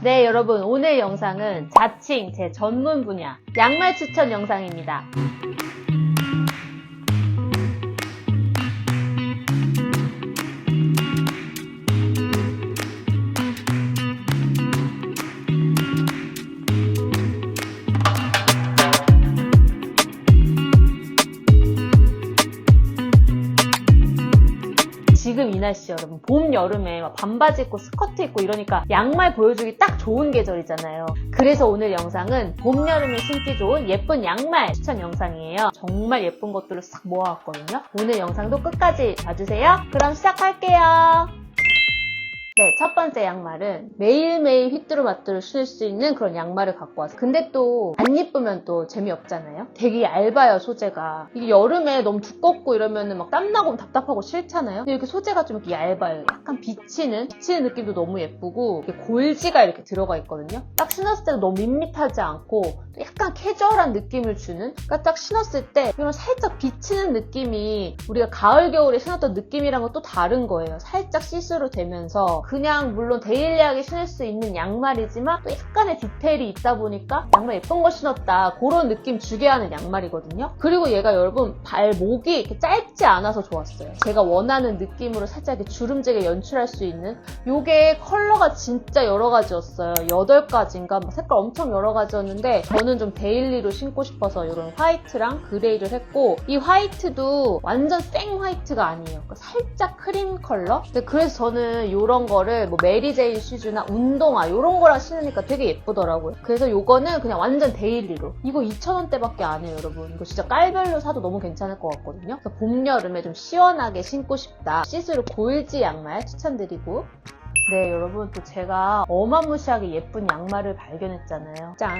네, 여러분, 오늘 영상은 자칭 제 전문 분야, 양말 추천 영상입니다. 이 날씨 여러분 봄 여름에 막 반바지 입고 스커트 입고 이러니까 양말 보여주기 딱 좋은 계절이잖아요. 그래서 오늘 영상은 봄 여름에 신기 좋은 예쁜 양말 추천 영상이에요. 정말 예쁜 것들을 싹 모아왔거든요. 오늘 영상도 끝까지 봐주세요. 그럼 시작할게요 네, 첫 번째 양말은 매일매일 휘뚜루마뚜루 신을 수 있는 그런 양말을 갖고 왔어요. 근데 또 안 예쁘면 또 재미없잖아요. 되게 얇아요, 소재가. 이게 여름에 너무 두껍고 이러면은 막 땀나고 답답하고 싫잖아요. 근데 이렇게 소재가 좀 이렇게 얇아요. 약간 비치는, 비치는 느낌도 너무 예쁘고 이렇게 골지가 이렇게 들어가 있거든요. 딱 신었을 때도 너무 밋밋하지 않고 또 약간 캐주얼한 느낌을 주는 그러니까 딱 신었을 때 이런 살짝 비치는 느낌이 우리가 가을 겨울에 신었던 느낌이랑은 또 다른 거예요. 살짝 시스루 되면서 그냥 물론 데일리하게 신을 수 있는 양말이지만 또 약간의 디테일이 있다 보니까 양말 예쁜 거 신었다 그런 느낌 주게 하는 양말이거든요. 그리고 얘가 여러분 발목이 이렇게 짧지 않아서 좋았어요. 제가 원하는 느낌으로 살짝 주름지게 연출할 수 있는 요게 컬러가 진짜 여러 가지였어요. 8가지인가 막 색깔 엄청 여러 가지였는데 저는 좀 데일리로 신고 싶어서 이런 화이트랑 그레이를 했고 이 화이트도 완전 생 화이트가 아니에요. 그러니까 살짝 크림 컬러? 그래서 저는 이런 거를 뭐 메리제이 슈즈나 운동화 이런 거랑 신으니까 되게 예쁘더라고요. 그래서 요거는 그냥 완전 데일리로. 이거 2,000원대밖에 안 해요, 여러분. 이거 진짜 깔별로 사도 너무 괜찮을 것 같거든요. 그래서 봄, 여름에 좀 시원하게 신고 싶다. 시스루 골지 양말 추천드리고 네, 여러분 또 제가 어마무시하게 예쁜 양말을 발견했잖아요. 짠!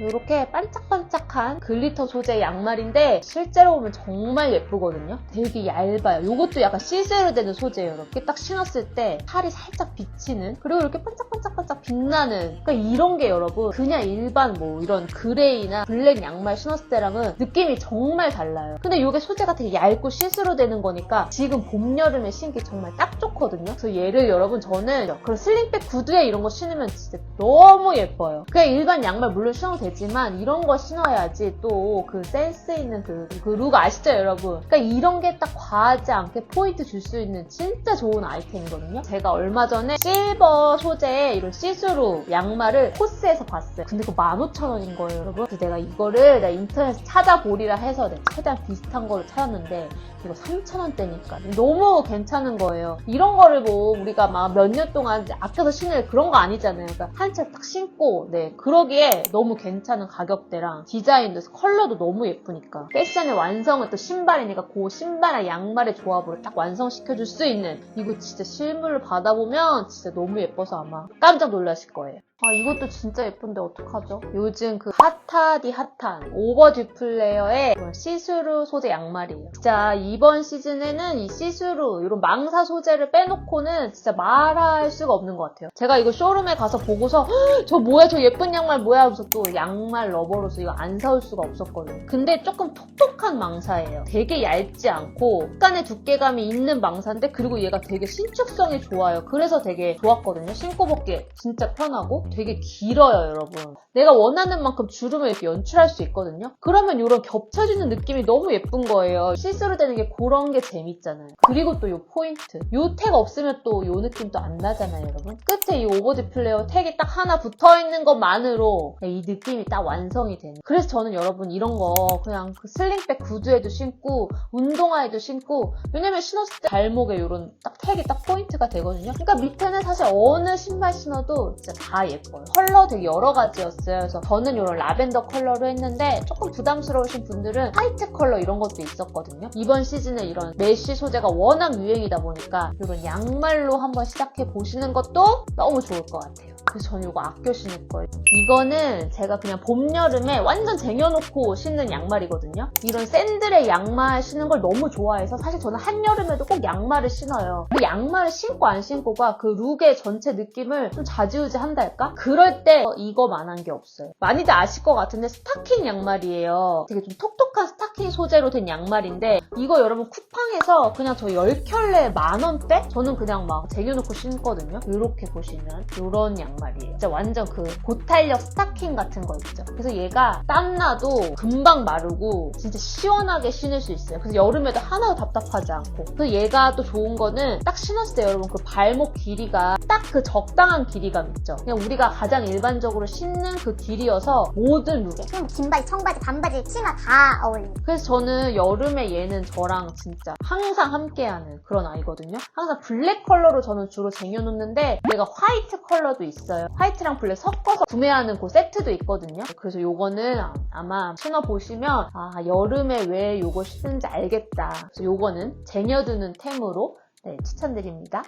이렇게 반짝반짝한 글리터 소재 양말인데 실제로 보면 정말 예쁘거든요. 되게 얇아요. 이것도 약간 시스루 되는 소재예요. 이렇게 딱 신었을 때 팔이 살짝 비치는 그리고 이렇게 반짝반짝반짝 빛나는 그러니까 이런 게 여러분 그냥 일반 뭐 이런 그레이나 블랙 양말 신었을 때랑은 느낌이 정말 달라요. 근데 이게 소재가 되게 얇고 시스루 되는 거니까 지금 봄, 여름에 신기 정말 딱 좋거든요. 그래서 얘를 여러분 저는 그런 슬림백 구두에 이런 거 신으면 진짜 너무 예뻐요. 그냥 일반 양말 물론 신어도 되지만 이런 거 신어야지 또 그 센스 있는 그, 그룩 아시죠 여러분? 그러니까 이런 게 딱 과하지 않게 포인트 줄 수 있는 진짜 좋은 아이템이거든요. 제가 얼마 전에 실버 소재의 이런 시 스루 양말을 코스에서 봤어요. 근데 그거 15,000원인 거예요 여러분. 그래서 내가 이거를 내가 인터넷에 찾아보리라 해서 내가 최대한 비슷한 거를 찾았는데 이거 3,000원대니까 너무 괜찮은 거예요. 이런 거를 뭐 우리가 막 몇 년 동안 아껴서 신을 그런 거 아니잖아요. 그러니까 한 채 딱 신고 네 그러기에 너무 괜찮은 가격대랑 디자인도 컬러도 너무 예쁘니까 패션의 완성은 또 신발이니까 그 신발이랑 양말의 조합으로 딱 완성시켜줄 수 있는 이거 진짜 실물을 받아보면 진짜 너무 예뻐서 아마 깜짝 거 Nicholas 아 이것도 진짜 예쁜데 어떡하죠? 요즘 그 핫하디 핫한 오버 듀 플레어의 그런 시스루 소재 양말이에요. 진짜 이번 시즌에는 이 시스루 이런 망사 소재를 빼놓고는 진짜 말할 수가 없는 것 같아요. 제가 이거 쇼룸에 가서 보고서 "헉, 저 뭐야 저 예쁜 양말 뭐야 하면서 또 양말 러버로서 이거 안 사올 수가 없었거든요. 근데 조금 톡톡한 망사예요. 되게 얇지 않고 약간의 두께감이 있는 망사인데 그리고 얘가 되게 신축성이 좋아요. 그래서 되게 좋았거든요. 신고 벗기 진짜 편하고 되게 길어요, 여러분. 내가 원하는 만큼 주름을 이렇게 연출할 수 있거든요. 그러면 이런 겹쳐지는 느낌이 너무 예쁜 거예요. 시스루 되는 게 그런 게 재밌잖아요. 그리고 또 이 포인트. 이 택 없으면 또 이 느낌 또안 나잖아요, 여러분. 끝에 이 오버디 플레이어 택이 딱 하나 붙어 있는 것만으로 이 느낌이 딱 완성이 되는. 그래서 저는 여러분 이런 거 그냥 그 슬링백 구두에도 신고 운동화에도 신고 왜냐면 신었을 때 발목에 이런 딱 택이 딱 포인트가 되거든요. 그러니까 밑에는 사실 어느 신발 신어도 진짜 다 예뻐요. 컬러 되게 여러 가지였어요. 그래서 저는 이런 라벤더 컬러로 했는데 조금 부담스러우신 분들은 화이트 컬러 이런 것도 있었거든요. 이번 시즌에 이런 메쉬 소재가 워낙 유행이다 보니까 이런 양말로 한번 시작해 보시는 것도 너무 좋을 것 같아요. 그래서 이거 아껴 신을 거예요. 이거는 제가 그냥 봄, 여름에 완전 쟁여놓고 신는 양말이거든요. 이런 샌들의 양말 신는 걸 너무 좋아해서 사실 저는 한여름에도 꼭 양말을 신어요. 그 양말을 신고 안 신고가 그 룩의 전체 느낌을 좀 좌지우지 한달까? 그럴 때 이거만한 게 없어요. 많이들 아실 것 같은데 스타킹 양말이에요. 되게 좀 톡톡한 스타킹 소재로 된 양말인데 이거 여러분 쿠팡에서 그냥 저 10켤레 만원대? 저는 그냥 막 쟁여놓고 신거든요. 이렇게 보시면 이런 양말 양 말이에요. 진짜 완전 그 고탄력 스타킹 같은 거 있죠. 그래서 얘가 땀나도 금방 마르고 진짜 시원하게 신을 수 있어요. 그래서 여름에도 하나도 답답하지 않고. 그래서 얘가 또 좋은 거는 딱 신었을 때 여러분 그 발목 길이가 딱 그 적당한 길이감 있죠. 그냥 우리가 가장 일반적으로 신는 그 길이어서 모든 룩에. 그럼 긴 바지, 청바지, 반바지, 치마 다 어울리는. 그래서 저는 여름에 얘는 저랑 진짜 항상 함께하는 그런 아이거든요. 항상 블랙 컬러로 저는 주로 쟁여놓는데 얘가 화이트 컬러도 있어요. 화이트랑 블랙 섞어서 구매하는 그 세트도 있거든요. 그래서 요거는 아- 아마 신어보시면 아 여름에 왜 요거 신는지 알겠다. 그래서 요거는 쟁여두는 템으로 네, 추천드립니다.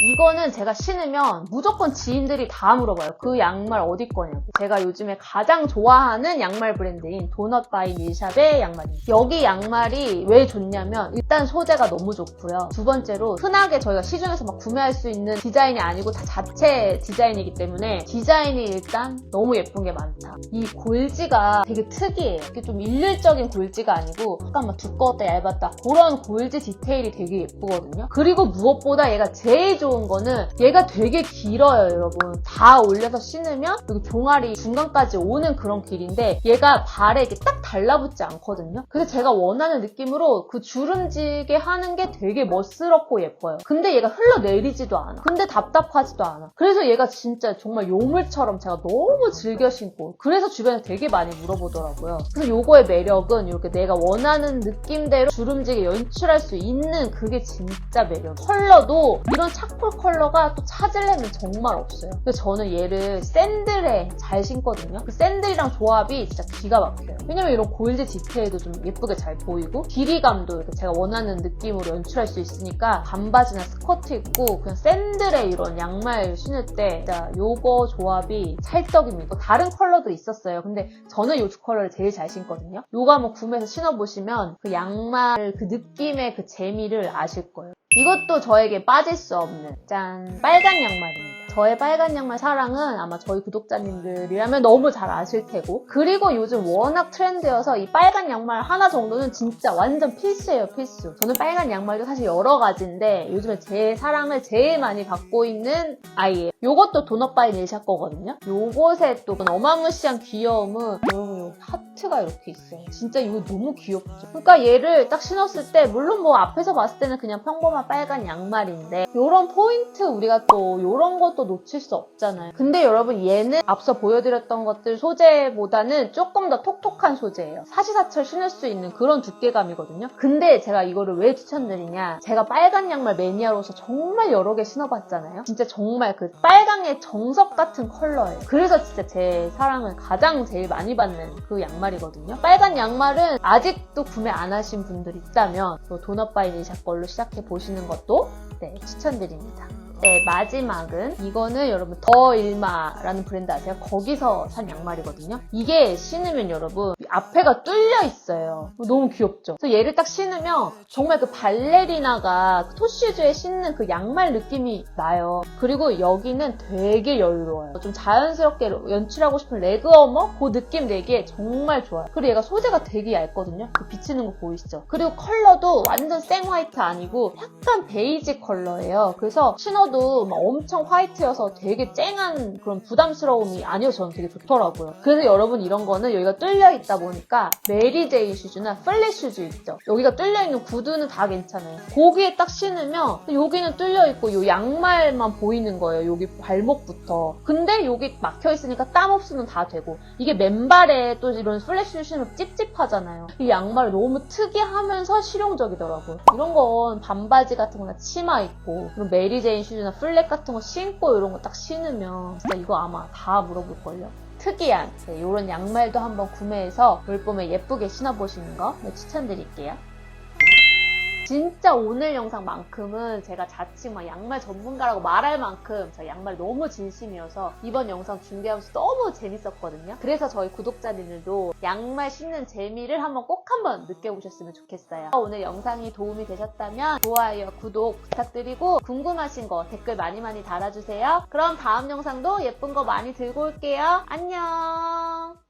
이거는 제가 신으면 무조건 지인들이 다 물어봐요. 그 양말 어디 거냐고. 제가 요즘에 가장 좋아하는 양말 브랜드인 도넛 바이 밀샵의 양말입니다. 여기 양말이 왜 좋냐면 일단 소재가 너무 좋고요. 두 번째로 흔하게 저희가 시중에서 막 구매할 수 있는 디자인이 아니고 다 자체 디자인이기 때문에 디자인이 일단 너무 예쁜 게 많다. 이 골지가 되게 특이해요. 이게 좀 일률적인 골지가 아니고 약간 막 두꺼웠다 얇았다 그런 골지 디테일이 되게 예쁘거든요. 그리고 무엇보다 얘가 제일 좋은 거는 얘가 되게 길어요, 여러분. 다 올려서 신으면 여기 종아리 중간까지 오는 그런 길인데 얘가 발에 이렇게 딱 달라붙지 않거든요. 그래서 제가 원하는 느낌으로 그 주름지게 하는 게 되게 멋스럽고 예뻐요. 근데 얘가 흘러내리지도 않아. 근데 답답하지도 않아. 그래서 얘가 진짜 정말 요물처럼 제가 너무 즐겨 신고 그래서 주변에 되게 많이 물어보더라고요. 그래서 요거의 매력은 이렇게 내가 원하는 느낌대로 주름지게 연출할 수 있는 그게 진짜 매력. 컬러도 이런 차콜 컬러가 또 찾으려면 정말 없어요. 그래서 저는 얘를 샌들에 잘 신거든요. 그 샌들이랑 조합이 진짜 기가 막혀요. 왜냐면 이런 골드 디테일도 좀 예쁘게 잘 보이고 길이감도 이렇게 제가 원하는 느낌으로 연출할 수 있으니까 반바지나 스커트 입고 그냥 샌들에 이런 양말 신을 때 진짜 요거 조합이 찰떡입니다. 다른 컬러도 있었어요. 근데 저는 요두 컬러를 제일 잘 신거든요. 요거 한번 구매해서 신어보시면 그 양말 그 느낌의 그 재미를 아실 거예요. 이것도 저에게 빠질 수 없는 짠 빨간 양말입니다. 저의 빨간 양말 사랑은 아마 저희 구독자님들이라면 너무 잘 아실 테고 그리고 요즘 워낙 트렌드여서 이 빨간 양말 하나 정도는 진짜 완전 필수예요 필수. 저는 빨간 양말도 사실 여러 가지인데 요즘에 제 사랑을 제일 많이 받고 있는 아이예요. 요것도 도넛바이 닐샵 거거든요. 요것의 또 어마무시한 귀여움은 여러분 여기 하트가 이렇게 있어요. 진짜 이거 너무 귀엽죠. 그러니까 얘를 딱 신었을 때 물론 뭐 앞에서 봤을 때는 그냥 평범한 빨간 양말인데 요런 포인트 우리가 또 요런 것도 놓칠 수 없잖아요. 근데 여러분 얘는 앞서 보여드렸던 것들 소재보다는 조금 더 톡톡한 소재예요. 사시사철 신을 수 있는 그런 두께감이거든요. 근데 제가 이거를 왜 추천드리냐? 제가 빨간 양말 매니아로서 정말 여러 개 신어봤잖아요. 진짜 정말 그 빨강의 정석 같은 컬러예요. 그래서 진짜 제 사랑을 가장 제일 많이 받는 그 양말이거든요. 빨간 양말은 아직도 구매 안 하신 분들 있다면 또 도넛바이니샵 걸로 시작해 보시는 것도 네, 추천드립니다 네, 마지막은 이거는 여러분 더일마라는 브랜드 아세요? 거기서 산 양말이거든요. 이게 신으면 여러분 이 앞에가 뚫려 있어요. 너무 귀엽죠? 그래서 얘를 딱 신으면 정말 그 발레리나가 토슈즈에 신는 그 양말 느낌이 나요. 그리고 여기는 되게 여유로워요. 좀 자연스럽게 연출하고 싶은 레그워머 그 느낌 내기에 정말 좋아요. 그리고 얘가 소재가 되게 얇거든요. 그 비치는 거 보이시죠? 그리고 컬러도 완전 생 화이트 아니고 약간 베이지 컬러예요. 그래서 신어도 막 엄청 화이트여서 되게 쨍한 그런 부담스러움이 아니요 저는 되게 좋더라고요. 그래서 여러분 이런 거는 여기가 뚫려 있다 보니까 메리제이 슈즈나 플랫 슈즈 있죠. 여기가 뚫려 있는 구두는 다 괜찮아요. 거기에 딱 신으면 여기는 뚫려 있고 이 양말만 보이는 거예요. 여기 발목부터. 근데 여기 막혀 있으니까 땀 없으면 다 되고 이게 맨발에 또 이런 플랫 슈즈 신으면 찝찝하잖아요. 이 양말이 너무 특이하면서 실용적이더라고요. 이런 건 반바지 같은 거나 치마 입고 그리고 메리제인 슈즈나 플랫 같은 거 신고 이런 거 딱 신으면 진짜 이거 아마 다 물어볼걸요. 특이한 네, 이런 양말도 한번 구매해서 볼봄에 예쁘게 신어보시는 거 네, 추천드릴게요. 진짜 오늘 영상만큼은 제가 자칭 막 양말 전문가라고 말할 만큼 저 양말 너무 진심이어서 이번 영상 준비하면서 너무 재밌었거든요. 그래서 저희 구독자님들도 양말 신는 재미를 한번 꼭 한번 느껴보셨으면 좋겠어요. 오늘 영상이 도움이 되셨다면 좋아요, 구독 부탁드리고 궁금하신 거 댓글 많이 많이 달아주세요. 그럼 다음 영상도 예쁜 거 많이 들고 올게요. 안녕!